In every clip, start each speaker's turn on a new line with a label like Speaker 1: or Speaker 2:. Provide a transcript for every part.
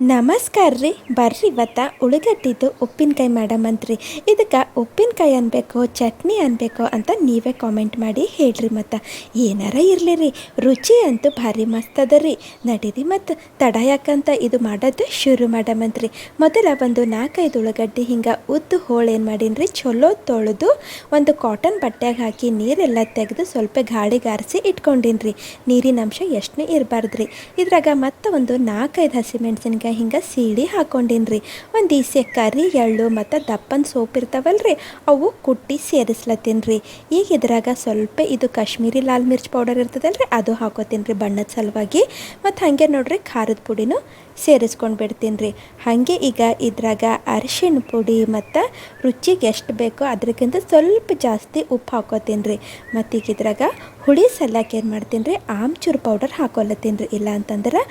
Speaker 1: ನಮಸ್ಕಾರ ರೀ. ಬರ್ರಿ ಇವತ್ತ ಉಳಿಗಟ್ಟಿದ್ದು ಉಪ್ಪಿನಕಾಯಿ ಮಾಡಮಂತ್ರಿ ಇದಕ್ಕೆ ಉಪ್ಪಿನಕಾಯಿ ಅನ್ಬೇಕು, ಚಟ್ನಿ ಅನ್ಬೇಕು ಅಂತ ನೀವೇ ಕಾಮೆಂಟ್ ಮಾಡಿ ಹೇಳ್ರಿ ಮತ್ತು. ಏನಾರ ಇರಲಿ ರೀ. ರುಚಿ ಅಂತೂ ಭಾರಿ ಮಸ್ತ್ ಅದ ರೀ. ನಡೀರಿ ಮತ್ತು. ತಡ ಯಾಕಂತ ಇದು ಮಾಡೋದು ಶುರು ಮಾಡಮಂತ್ರಿ ಮೊದಲ ಒಂದು ನಾಲ್ಕೈದು ಉಳ್ಳಗಡ್ಡಿ ಹಿಂಗೆ ಉದ್ದು ಹೋಳು ಏನು ಮಾಡೀನಿ ರೀ ಚಲೋ ತೊಳೆದು ಒಂದು ಕಾಟನ್ ಬಟ್ಟೆಗೆ ಹಾಕಿ ನೀರೆಲ್ಲ ತೆಗೆದು ಸ್ವಲ್ಪ ಗಾಳಿಗಾರಿಸಿ ಇಟ್ಕೊಂಡಿನಿ ರೀ ನೀರಿನ ಅಂಶ ಎಷ್ಟನೇ ಇರಬಾರ್ದು ರೀ ಇದ್ರಾಗ ಮತ್ತೆ ಒಂದು ನಾಲ್ಕೈದು ಹಸಿಮೆಣ್ಸಿನ್ಕಾಯಿ ಹಿಂಗೆ ಸೀಳಿ ಹಾಕೊಂಡಿನಿ ರೀ ಒಂದು ಕರಿ, ಎಳ್ಳು ಮತ್ತು ದಪ್ಪನ ಸೋಪ್ ಇರ್ತಾವಲ್ರಿ, ಅವು ಕುಟ್ಟಿ ಸೇರಿಸ್ಲತ್ತೀನಿ ರೀ ಈಗ ಇದ್ರಾಗ ಸ್ವಲ್ಪ ಇದು ಕಾಶ್ಮೀರಿ ಲಾಲ್ ಮಿರ್ಚ್ ಪೌಡರ್ ಇರ್ತದಲ್ಲ ರೀ ಅದು ಹಾಕೋತೀನಿ ರೀ ಬಣ್ಣದ ಸಲುವಾಗಿ. ಮತ್ತು ಹಾಗೆ ನೋಡ್ರಿ ಖಾರದ ಪುಡಿನೂ ಸೇರಿಸ್ಕೊಂಡು ಬಿಡ್ತೀನಿ ರೀ ಹಾಗೆ ಈಗ ಇದ್ರಾಗ ಅರಿಶಿಣ ಪುಡಿ ಮತ್ತು ರುಚಿಗೆ ಎಷ್ಟು ಬೇಕೋ ಅದಕ್ಕಿಂತ ಸ್ವಲ್ಪ ಜಾಸ್ತಿ ಉಪ್ಪು ಹಾಕೋತೀನಿ ರೀ ಮತ್ತು ಈಗ ಇದ್ರಾಗ ಹುಳಿ ಸಲಕ್ಕೆ ಏನು ಮಾಡ್ತೀನಿ ರೀ ಆಮ್ಚೂರು ಪೌಡರ್ ಹಾಕೊಲತ್ತೀನಿ ರೀ ಇಲ್ಲ ಅಂತಂದ್ರೆ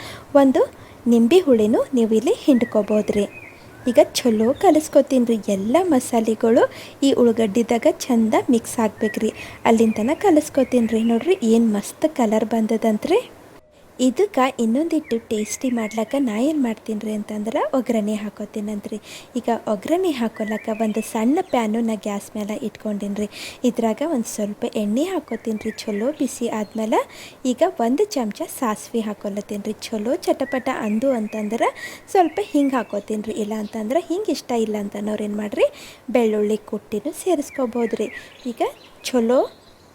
Speaker 1: ಒಂದು ನಿಂಬೆ ಹುಳಿನೂ ನೀವು ಇಲ್ಲಿ ರೀ ಈಗ ಚಲೋ ಕಲಿಸ್ಕೊತೀನಿ ರೀ ಎಲ್ಲ ಮಸಾಲೆಗಳು. ಈ ಉಳ್ಳಗಡ್ಡಿದಾಗ ಚಂದ ಮಿಕ್ಸ್ ಆಗ್ಬೇಕ್ರಿ. ರೀ ಅಲ್ಲಿಂದನ ಕಲಿಸ್ಕೊತೀನಿ ರೀ. ನೋಡ್ರಿ ಏನು ಮಸ್ತ್ ಕಲರ್ ಬಂದದಂತ್ರಿ. ಇದಕ್ಕೆ ಇನ್ನೊಂದಿಟ್ಟು ಟೇಸ್ಟಿ ಮಾಡ್ಲಕ್ಕ ನಾ ಏನು ಮಾಡ್ತೀನಿ ರೀ ಅಂತಂದ್ರೆ ಒಗ್ಗರಣೆ ಹಾಕೋತೀನಂತ್ರಿ. ಈಗ ಒಗ್ಗರಣೆ ಹಾಕೋಲಕ್ಕ ಒಂದು ಸಣ್ಣ ಪ್ಯಾನು ನಾ ಗ್ಯಾಸ್ ಮೇಲೆ ಇಟ್ಕೊಂಡಿನಿ ರೀ ಇದ್ರಾಗ ಒಂದು ಸ್ವಲ್ಪ ಎಣ್ಣೆ ಹಾಕೋತೀನಿ ರೀ ಚಲೋ ಬಿಸಿ ಆದ್ಮೇಲೆ ಈಗ ಒಂದು ಚಮಚ ಸಾಸಿವೆ ಹಾಕೊಲತ್ತೀನಿ ರೀ ಚಲೋ ಚಟಪಟ ಅಂದು ಅಂತಂದ್ರೆ ಸ್ವಲ್ಪ ಹಿಂಗೆ ಹಾಕೋತೀನಿ ರೀ ಇಲ್ಲ ಅಂತಂದ್ರೆ ಹಿಂಗೆ ಇಷ್ಟ ಇಲ್ಲ ಅಂತನವ್ರು ಏನು ಮಾಡಿರಿ, ಬೆಳ್ಳುಳ್ಳಿ ಕುಟ್ಟಿನೂ ಸೇರಿಸ್ಕೋಬೋದು ಈಗ ಚಲೋ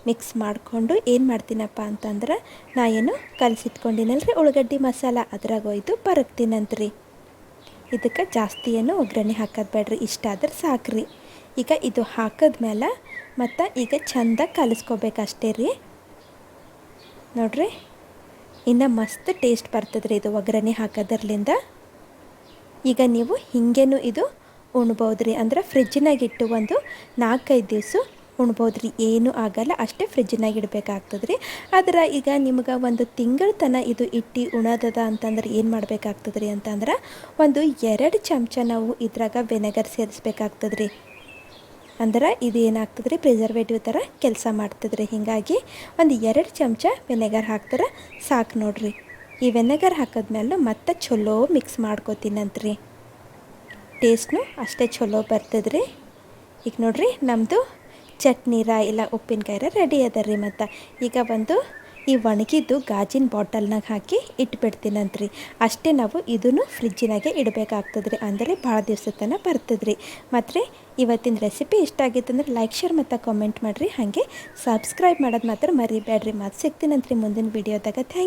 Speaker 1: ಮಿಕ್ಸ್ ಮಾಡಿಕೊಂಡು ಏನು ಮಾಡ್ತೀನಪ್ಪ ಅಂತಂದ್ರೆ ನಾ ಏನು ಕಲಸಿಟ್ಕೊಂಡಿನಲ್ರಿ ಉಳ್ಳಗಡ್ಡಿ ಮಸಾಲ. ಅದ್ರಾಗ ಒಯ್ದು ಬರಗ್ತೀನಂತ್ರಿ ಇದಕ್ಕೆ ಜಾಸ್ತಿ ಏನು ಒಗ್ಗರಣೆ ಹಾಕೋದು ಬೇಡ್ರಿ, ಇಷ್ಟ ಆದ್ರೆ ಸಾಕ್ರಿ. ಈಗ ಇದು ಹಾಕಿದ್ಮೇಲೆ ಮತ್ತು ಈಗ ಚಂದ ಕಲಿಸ್ಕೋಬೇಕಷ್ಟೇ ರೀ. ನೋಡ್ರಿ, ಇನ್ನು ಮಸ್ತ್ ಟೇಸ್ಟ್ ಬರ್ತದೆ ರೀ ಇದು ಒಗ್ಗರಣೆ ಹಾಕೋದ್ರಲಿಂದ. ಈಗ ನೀವು ಹಿಂಗೇನು ಇದು ಉಣ್ಬೋದು ರೀ ಅಂದ್ರೆ ಫ್ರಿಜ್ಜಿನಾಗಿಟ್ಟು ಒಂದು ನಾಲ್ಕೈದು ದಿವಸ ಉಣ್ಬೋದು ರೀ ಏನೂ ಆಗಲ್ಲ, ಅಷ್ಟೇ ಫ್ರಿಜ್ಜಿನಾಗ ಇಡಬೇಕಾಗ್ತದೆ ರೀ ಆದ್ರೆ ಈಗ ನಿಮ್ಗೆ ಒಂದು ತಿಂಗಳ ತನ ಇದು ಇಟ್ಟು ಉಣದದ ಅಂತಂದ್ರೆ ಏನು ಮಾಡಬೇಕಾಗ್ತದೆ ರೀ ಅಂತಂದ್ರೆ ಒಂದು ಎರಡು ಚಮಚ ನಾವು ಇದ್ರಾಗ ವೆನೆಗರ್ ಸೇರಿಸ್ಬೇಕಾಗ್ತದೆ ರೀ ಅಂದ್ರೆ ಇದು ಏನಾಗ್ತದೆ ರೀ ಪ್ರಿಸರ್ವೇಟಿವ್ ಥರ ಕೆಲಸ ಮಾಡ್ತದೆ ರೀ ಹೀಗಾಗಿ ಒಂದು ಎರಡು ಚಮಚ ವೆನೆಗರ್ ಹಾಕ್ತಾರೆ ಸಾಕು ನೋಡ್ರಿ. ಈ ವೆನೆಗರ್ ಹಾಕಿದ್ಮೇಲೆ ಮತ್ತೆ ಚಲೋ ಮಿಕ್ಸ್ ಮಾಡ್ಕೋತೀನಂತ್ರಿ ಟೇಸ್ಟ್ನು ಅಷ್ಟೇ ಚಲೋ ಬರ್ತದ್ರಿ. ಈಗ ನೋಡ್ರಿ ನಮ್ಮದು ಚಟ್ನಿರ ಇಲ್ಲ ಉಪ್ಪಿನಕಾಯಿರ ರೆಡಿ ಅದ ರೀ ಮತ್ತು. ಈಗ ಬಂದು ಈ ಒಣಗಿದ್ದು ಗಾಜಿನ ಬಾಟಲ್ನಾಗ ಹಾಕಿ ಇಟ್ಬಿಡ್ತೀನಂತ್ರಿ. ಅಷ್ಟೇ ನಾವು ಇದನ್ನು ಫ್ರಿಜ್ಜಿನಾಗೆ ಇಡಬೇಕಾಗ್ತದೆ ರೀ ಅಂದರೆ ಭಾಳ ದಿವಸ ತನಕ ಬರ್ತದೆ ರೀ ಮತ್ತು ಇವತ್ತಿನ ರೆಸಿಪಿ ಇಷ್ಟ ಆಗಿತ್ತಂದ್ರೆ ಲೈಕ್ ಶೇರ್ ಮತ್ತು ಕಾಮೆಂಟ್ ಮಾಡಿರಿ. ಹಾಗೆ ಸಬ್ಸ್ಕ್ರೈಬ್ ಮಾಡೋದು ಮಾತ್ರ ಮರಿಬೇಡ್ರಿ ಮತ್ತು ಸಿಗ್ತೀನಂತ್ರಿ ಮುಂದಿನ ವೀಡಿಯೋದಾಗ ಥ್ಯಾಂಕ್